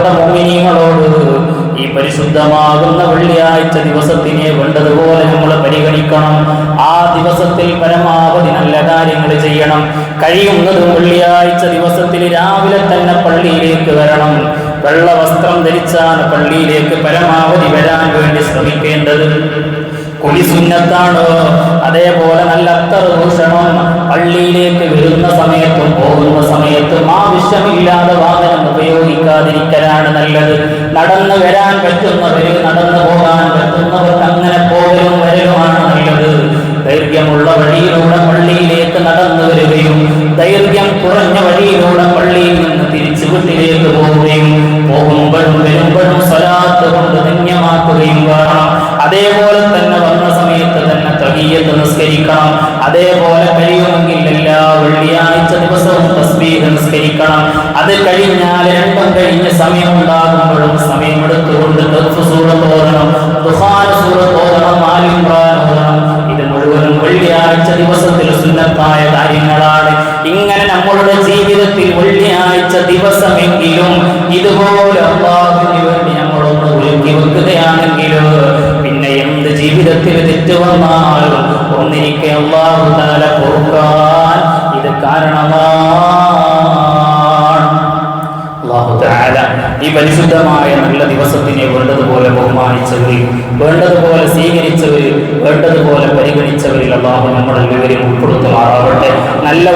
പ്രിയപ്പെട്ട ഈ പരിശുദ്ധമാകുന്ന വെള്ളിയാഴ്ച ദിവസത്തിനെ വേണ്ടതുപോലെ നമ്മൾ പരിഗണിക്കണം ആ ദിവസത്തിൽ പരമാവധി നല്ല കാര്യങ്ങൾ ചെയ്യണം കഴിയുന്നതും വെള്ളിയാഴ്ച ദിവസത്തിൽ രാവിലെ തന്നെ പള്ളിയിലേക്ക് വരണം വെള്ള വസ്ത്രം ധരിച്ചാണ് പള്ളിയിലേക്ക് പരമാവധി വരാൻ വേണ്ടി ശ്രമിക്കേണ്ടത് കുളി സുന്നത്താണ് അതേപോലെ നല്ല അത്തർ ദൂഷണം പള്ളിയിലേക്ക് വരുന്ന സമയത്തും പോകുന്ന സമയത്തും ആവശ്യമില്ലാതെ വാഹനം ഉപയോഗിക്കാതിരിക്കലാണ് നല്ലത്. നടന്നു വരാൻ പറ്റുന്നവര് നടന്നു പോകാൻ പറ്റുന്നവർക്ക് അങ്ങനെ പോകലും വരലുമാണ് നല്ലത്. ദൈർഘ്യമുള്ള വഴിയിലൂടെ പള്ളിയിലേക്ക് നടന്നു വരികയും ദൈർഘ്യം കുറഞ്ഞ വഴിയിലൂടെ പള്ളിയിൽ നിന്ന് തിരിച്ചു വീട്ടിലേക്ക് പോവുകയും പോകുമ്പോഴും വരുമ്പോഴും സ്വലാത്ത് കൊണ്ട് ധന്യമാക്കുകയും വേണം. അതേപോലെ തന്നെ വന്ന സമയത്ത് തന്നെ തകീയത്ത് നിസ്കരിക്കണം. അതേപോലെ കഴിയുമെങ്കിൽ എല്ലാ വെള്ളിയാഴ്ച ദിവസവും തസ്ബീഹ് നമസ്കരിക്കണം അത് കഴിഞ്ഞാൽ രണ്ടും കഴിഞ്ഞ് സമയം ഉണ്ടാകുമ്പോഴും സമയം എടുത്തുകൊണ്ട് സൂറത്ത് ഓതണം ദുഹാന സൂറത്ത് ഓതണം ആലിമ്രാൻ ഓതണം. ഇത് മുഴുവനും വെള്ളിയാഴ്ച ദിവസത്തിൽ സുന്നത്തായ കാര്യങ്ങളാണ്. ഇങ്ങനെ നമ്മളുടെ ജീവിതത്തിൽ വെള്ളിയാഴ്ച ദിവസമെങ്കിലും ഇതുപോലെ അള്ളാഹുവിന് വേണ്ടി നമ്മളൊന്ന് ഒരുക്കി വെക്കുകയാണെങ്കിലും പിന്നെ എന്ത് ജീവിതത്തിൽ തെറ്റ് വന്നാലും ഒന്നിരിക്കെ അള്ളാഹു ഈ പരിശുദ്ധമായ നല്ല ദിവസത്തിനെ വേണ്ടതുപോലെ ബഹുമാനിച്ചവരിൽ വേണ്ടതുപോലെ സ്വീകരിച്ചവരിൽ വേണ്ടതുപോലെ പരിഗണിച്ചവരിൽ അള്ളാഹു നമ്മൾ വിവരം ഉൾപ്പെടുത്തുമാറാവട്ടെ. നല്ല